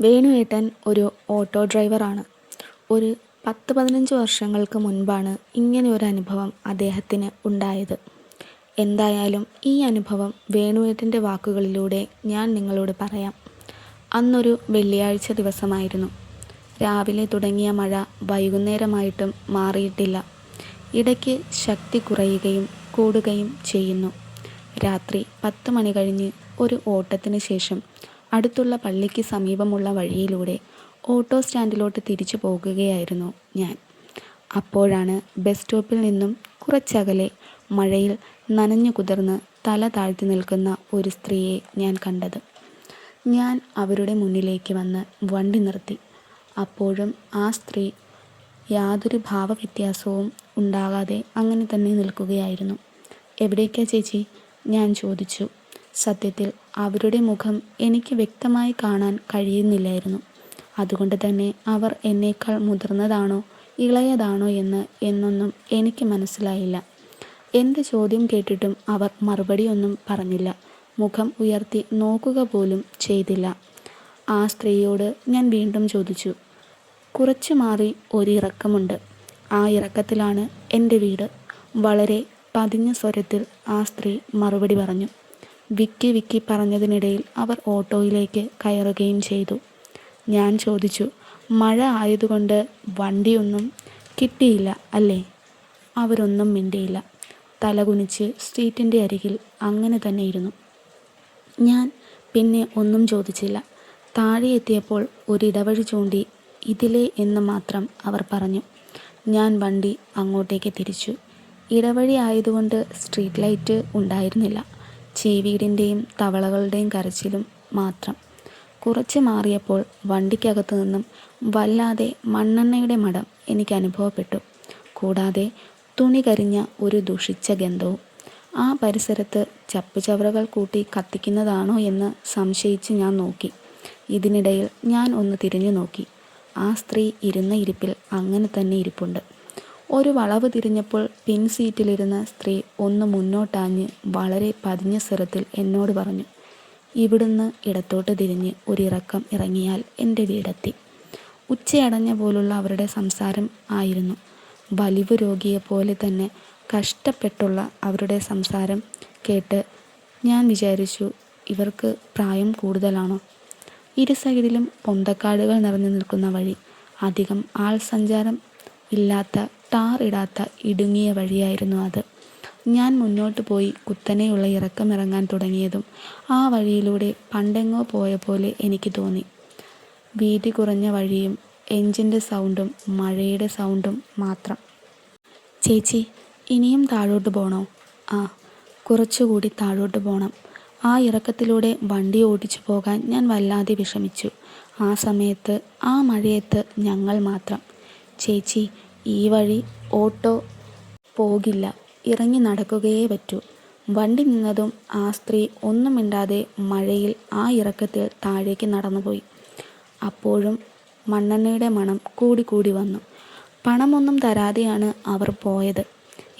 വേണുവേട്ടൻ ഒരു ഓട്ടോ ഡ്രൈവറാണ്. ഒരു പത്ത് പതിനഞ്ച് വർഷങ്ങൾക്ക് മുൻപാണ് ഇങ്ങനെ ഒരു അനുഭവം അദ്ദേഹത്തിന് ഉണ്ടായത്. എന്തായാലും ഈ അനുഭവം വേണുവേട്ടന്റെ വാക്കുകളിലൂടെ ഞാൻ നിങ്ങളോട് പറയാം. അന്നൊരു വെള്ളിയാഴ്ച ദിവസമായിരുന്നു. രാവിലെ തുടങ്ങിയ മഴ വൈകുന്നേരമായിട്ടും മാറിയിട്ടില്ല. ഇടയ്ക്ക് ശക്തി കുറയുകയും കൂടുകയും ചെയ്യുന്നു. രാത്രി പത്ത് മണി കഴിഞ്ഞ് ഒരു ഓട്ടത്തിന് ശേഷം അടുത്തുള്ള പള്ളിക്ക് സമീപമുള്ള വഴിയിലൂടെ ഓട്ടോ സ്റ്റാൻഡിലോട്ട് തിരിച്ചു പോകുകയായിരുന്നു ഞാൻ. അപ്പോഴാണ് ബസ് സ്റ്റോപ്പിൽ നിന്നും കുറച്ചകലെ മഴയിൽ നനഞ്ഞു കുതിർന്ന് തല താഴ്ത്തി നിൽക്കുന്ന ഒരു സ്ത്രീയെ ഞാൻ കണ്ടത്. ഞാൻ അവരുടെ മുന്നിലേക്ക് വന്ന് വണ്ടി നിർത്തി. അപ്പോഴും ആ സ്ത്രീ യാതൊരു ഭാവവ്യത്യാസവും ഉണ്ടാകാതെ അങ്ങനെ തന്നെ നിൽക്കുകയായിരുന്നു. എവിടേക്കാ ചേച്ചി? ഞാൻ ചോദിച്ചു. സത്യത്തിൽ അവരുടെ മുഖം എനിക്ക് വ്യക്തമായി കാണാൻ കഴിയുന്നില്ലായിരുന്നു. അതുകൊണ്ട് തന്നെ അവർ എന്നേക്കാൾ മുതിർന്നതാണോ ഇളയതാണോ എന്ന് എന്നൊന്നും എനിക്ക് മനസ്സിലായില്ല. എന്ത് ചോദ്യം കേട്ടിട്ടും അവർ മറുപടിയൊന്നും പറഞ്ഞില്ല. മുഖം ഉയർത്തി നോക്കുക പോലും ചെയ്തില്ല. ആ സ്ത്രീയോട് ഞാൻ വീണ്ടും ചോദിച്ചു കുറച്ചു മാറി ഒരിറക്കമുണ്ട് ആ ഇറക്കത്തിലാണ് എന്റെ വീട്. വളരെ പതിഞ്ഞ സ്വരത്തിൽ ആ സ്ത്രീ മറുപടി പറഞ്ഞു. വിക്കി വിക്കി പറഞ്ഞതിനിടയിൽ അവർ ഓട്ടോയിലേക്ക് കയറുകയും ചെയ്തു. ഞാൻ ചോദിച്ചു മഴ ആയതുകൊണ്ട് വണ്ടിയൊന്നും കിട്ടിയില്ല അല്ലേ? അവരൊന്നും മിണ്ടിയില്ല. തലകുനിച്ച് സ്ട്രീറ്റിന്റെ അരികിൽ അങ്ങനെ തന്നെ ഇരുന്നു. ഞാൻ പിന്നെ ഒന്നും ചോദിച്ചില്ല. താഴെ എത്തിയപ്പോൾ ഒരിടവഴി ചൂണ്ടി ഇതിലേ എന്ന് മാത്രം അവർ പറഞ്ഞു. ഞാൻ വണ്ടി അങ്ങോട്ടേക്ക് തിരിച്ചു. ഇടവഴി ആയതുകൊണ്ട് സ്ട്രീറ്റ് ലൈറ്റ് ഉണ്ടായിരുന്നില്ല. ചീവീടിന്റെയും തവളകളുടെയും കരച്ചിലും മാത്രം. കുറച്ച് മാറിയപ്പോൾ വണ്ടിക്കകത്തു നിന്നും വല്ലാതെ മണ്ണെണ്ണയുടെ മണം എനിക്ക് അനുഭവപ്പെട്ടു. കൂടാതെ തുണി കരിഞ്ഞ ഒരു ദുഷിച്ച ഗന്ധവും. ആ പരിസരത്ത് ചപ്പുചവറകൾ കൂട്ടി കത്തിക്കുന്നതാണോ എന്ന് സംശയിച്ച് ഞാൻ നോക്കി. ഇതിനിടയിൽ ഞാൻ ഒന്ന് തിരിഞ്ഞു നോക്കി. ആ സ്ത്രീ ഇരുന്ന ഇരിപ്പിൽ അങ്ങനെ തന്നെ ഇരിപ്പുണ്ട്. ഒരു വളവ് തിരിഞ്ഞപ്പോൾ പിൻ സീറ്റിലിരുന്ന സ്ത്രീ ഒന്ന് മുന്നോട്ടാഞ്ഞ് വളരെ പതിഞ്ഞ സ്വരത്തിൽ എന്നോട് പറഞ്ഞു ഇവിടുന്ന് ഇടത്തോട്ട് തിരിഞ്ഞ് ഒരിറക്കം ഇറങ്ങിയാൽ എന്റെ വീടെത്തി. ഉച്ചയടഞ്ഞ പോലുള്ള അവരുടെ സംസാരം ആയിരുന്നു. വലിവ് രോഗിയെ പോലെ തന്നെ കഷ്ടപ്പെട്ടുള്ള അവരുടെ സംസാരം കേട്ട് ഞാൻ വിചാരിച്ചു ഇവർക്ക് പ്രായം കൂടുതലാണോ? ഇരു സൈഡിലും പൊന്തക്കാടുകൾ നിറഞ്ഞു നിൽക്കുന്ന വഴി അധികം ആൾ സഞ്ചാരം ഇല്ലാത്ത ടാർ ഇടാത്ത ഇടുങ്ങിയ വഴിയായിരുന്നു അത്. ഞാൻ മുന്നോട്ട് പോയി കുത്തനെയുള്ള ഇറക്കമിറങ്ങാൻ തുടങ്ങിയതും ആ വഴിയിലൂടെ പണ്ടെങ്ങോ പോയ പോലെ എനിക്ക് തോന്നി. വീതി കുറഞ്ഞ വഴിയും എഞ്ചിന്റെ സൗണ്ടും മഴയുടെ സൗണ്ടും മാത്രം. ചേച്ചി ഇനിയും താഴോട്ട് പോകണോ ആ കുറച്ചുകൂടി താഴോട്ട് പോകണം ആ ഇറക്കത്തിലൂടെ വണ്ടി ഓടിച്ചു പോകാൻ ഞാൻ വല്ലാതെ വിഷമിച്ചു. ആ സമയത്ത് ആ മഴയത്ത് ഞങ്ങൾ മാത്രം. ചേച്ചി ഈ വഴി ഓട്ടോ പോകില്ല. ഇറങ്ങി നടക്കുകയേ പറ്റൂ. വണ്ടി നിന്നതും ആ സ്ത്രീ ഒന്നും മിണ്ടാതെ മഴയിൽ ആ ഇറക്കത്തിൽ താഴേക്ക് നടന്നുപോയി. അപ്പോഴും മണ്ണെണ്ണയുടെ മണം കൂടിക്കൂടി കൂടി വന്നു. പണമൊന്നും തരാതെയാണ് അവർ പോയത്.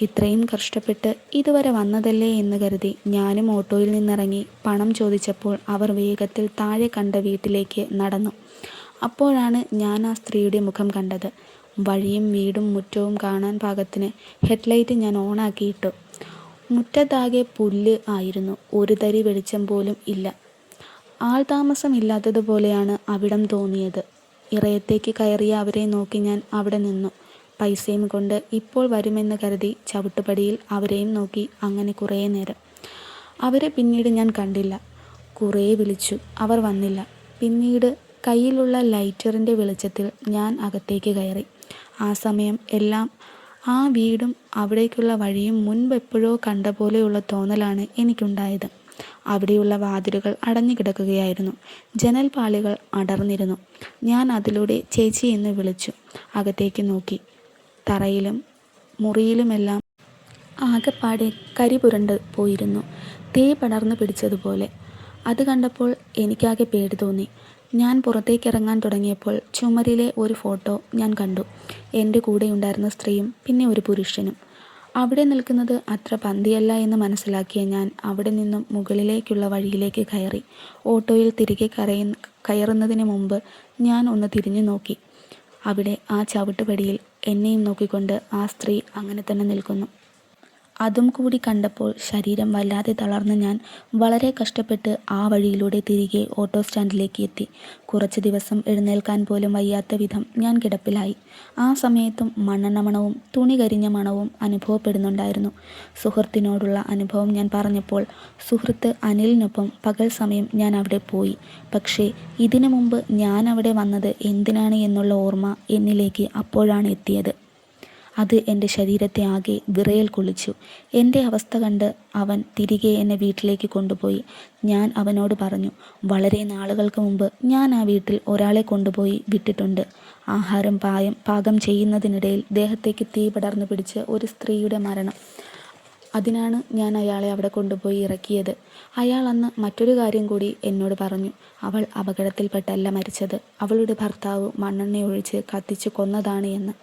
ഇത്രയും കഷ്ടപ്പെട്ട് ഇതുവരെ വന്നതല്ലേ എന്ന് കരുതി ഞാനും ഓട്ടോയിൽ നിന്നിറങ്ങി പണം ചോദിച്ചപ്പോൾ അവർ വേഗത്തിൽ താഴെ കണ്ട വീട്ടിലേക്ക് നടന്നു. അപ്പോഴാണ് ഞാൻ ആ സ്ത്രീയുടെ മുഖം കണ്ടത്. വഴിയും വീടും മുറ്റവും കാണാൻ പാകത്തിന് ഹെഡ്ലൈറ്റ് ഞാൻ ഓണാക്കിയിട്ടു. മുറ്റത്താകെ പുല്ല് ആയിരുന്നു. ഒരു തരി വെളിച്ചം പോലും ഇല്ല. ആൾ ഇല്ലാത്തതുപോലെയാണ് അവിടം തോന്നിയത്. ഇറയത്തേക്ക് കയറിയ അവരെ നോക്കി ഞാൻ അവിടെ നിന്നു. പൈസയും കൊണ്ട് ഇപ്പോൾ വരുമെന്ന് കരുതി ചവിട്ടുപടിയിൽ അവരെയും നോക്കി അങ്ങനെ കുറേ നേരം. അവരെ പിന്നീട് ഞാൻ കണ്ടില്ല. കുറേ വിളിച്ചു. അവർ വന്നില്ല. പിന്നീട് കയ്യിലുള്ള ലൈറ്ററിന്റെ വെളിച്ചത്തിൽ ഞാൻ അകത്തേക്ക് കയറി. ആ സമയം എല്ലാം ആ വീടും അവിടേക്കുള്ള വഴിയും മുൻപ് എപ്പോഴോ കണ്ട പോലെയുള്ള തോന്നലാണ് എനിക്കുണ്ടായത്. അവിടെയുള്ള വാതിലുകൾ അടഞ്ഞു കിടക്കുകയായിരുന്നു. ജനൽപാളികൾ അടർന്നിരുന്നു. ഞാൻ അതിലൂടെ ചേച്ചി എന്ന് വിളിച്ചു. അകത്തേക്ക് നോക്കി. തറയിലും മുറിയിലുമെല്ലാം ആകെപ്പാടെ കരി പുരണ്ട് പോയിരുന്നു. തീ പടർന്നു പിടിച്ചതുപോലെ. അത് കണ്ടപ്പോൾ എനിക്കാകെ പേടി തോന്നി. ഞാൻ പുറത്തേക്ക് ഇറങ്ങാൻ തുടങ്ങിയപ്പോൾ ചുമരിലെ ഒരു ഫോട്ടോ ഞാൻ കണ്ടു. എന്റെ കൂടെ ഉണ്ടായിരുന്ന സ്ത്രീയും പിന്നെ ഒരു പുരുഷനും. അവിടെ നിൽക്കുന്നത് അത്ര പന്തിയല്ല എന്ന് മനസ്സിലാക്കിയ ഞാൻ അവിടെ നിന്നും മുകളിലേക്കുള്ള വഴിയിലേക്ക് കയറി. ഓട്ടോയിൽ തിരികെ കറയ കയറുന്നതിന് മുമ്പ് ഞാൻ ഒന്ന് തിരിഞ്ഞു നോക്കി. അവിടെ ആ ചവിട്ടുപടിയിൽ എന്നെയും നോക്കിക്കൊണ്ട് ആ സ്ത്രീ അങ്ങനെ തന്നെ നിൽക്കുന്നു. അതും കൂടി കണ്ടപ്പോൾ ശരീരം വല്ലാതെ തളർന്ന് ഞാൻ വളരെ കഷ്ടപ്പെട്ട് ആ വഴിയിലൂടെ തിരികെ ഓട്ടോ സ്റ്റാൻഡിലേക്ക് എത്തി. കുറച്ച് ദിവസം എഴുന്നേൽക്കാൻ പോലും വയ്യാത്ത വിധം ഞാൻ കിടപ്പിലായി. ആ സമയത്തും മണ്ണെണ്ണ മണവും തുണി കരിഞ്ഞ മണവും അനുഭവപ്പെടുന്നുണ്ടായിരുന്നു. സുഹൃത്തിനോടുള്ള അനുഭവം ഞാൻ പറഞ്ഞപ്പോൾ സുഹൃത്ത് അനിലിനൊപ്പം പകൽ സമയം ഞാൻ അവിടെ പോയി. പക്ഷേ ഇതിനു മുമ്പ് ഞാൻ അവിടെ വന്നത് എന്തിനാണ് എന്നുള്ള ഓർമ്മ എന്നിലേക്ക് അപ്പോഴാണ് എത്തിയത്. അത് എന്റെ ശരീരത്തെ ആകെ വിറയൽ കൊള്ളിച്ചു. എന്റെ അവസ്ഥ കണ്ട് അവൻ തിരികെ എന്നെ വീട്ടിലേക്ക് കൊണ്ടുപോയി. ഞാൻ അവനോട് പറഞ്ഞു വളരെ നാളുകൾക്ക് മുമ്പ് ഞാൻ ആ വീട്ടിൽ ഒരാളെ കൊണ്ടുപോയി വിട്ടിട്ടുണ്ട്. ആഹാരം പായം പാകം ചെയ്യുന്നതിനിടയിൽ ദേഹത്തേക്ക് തീ പടർന്നു പിടിച്ച് ഒരു സ്ത്രീയുടെ മരണം. അതിനാണ് ഞാൻ അയാളെ അവിടെ കൊണ്ടുപോയി ഇറക്കിയത്. അയാൾ അന്ന് മറ്റൊരു കാര്യം കൂടി എന്നോട് പറഞ്ഞു. അവൾ അപകടത്തിൽപ്പെട്ടല്ല മരിച്ചത്. അവളുടെ ഭർത്താവ് മണ്ണെണ്ണയൊഴിച്ച് കത്തിച്ചു കൊന്നതാണ് എന്ന്.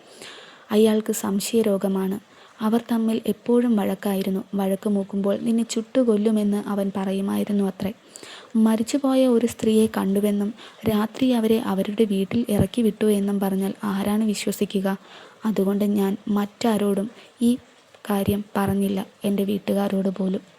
അയാൾക്ക് സംശയരോഗമാണ്. അവർ തമ്മിൽ എപ്പോഴും വഴക്കായിരുന്നു. വഴക്ക് മൂക്കുമ്പോൾ നിന്നെ ചുട്ടുകൊല്ലുമെന്ന് അവൻ പറയുമായിരുന്നു അത്രേ. മരിച്ചുപോയ ഒരു സ്ത്രീയെ കണ്ടുവെന്നും രാത്രി അവരെ അവരുടെ വീട്ടിൽ ഇറക്കി വിട്ടു എന്നും പറഞ്ഞാൽ ആരാണ് വിശ്വസിക്കുക? അതുകൊണ്ട് ഞാൻ മറ്റാരോടും ഈ കാര്യം പറഞ്ഞില്ല. എന്റെ വീട്ടുകാരോട് പോലും.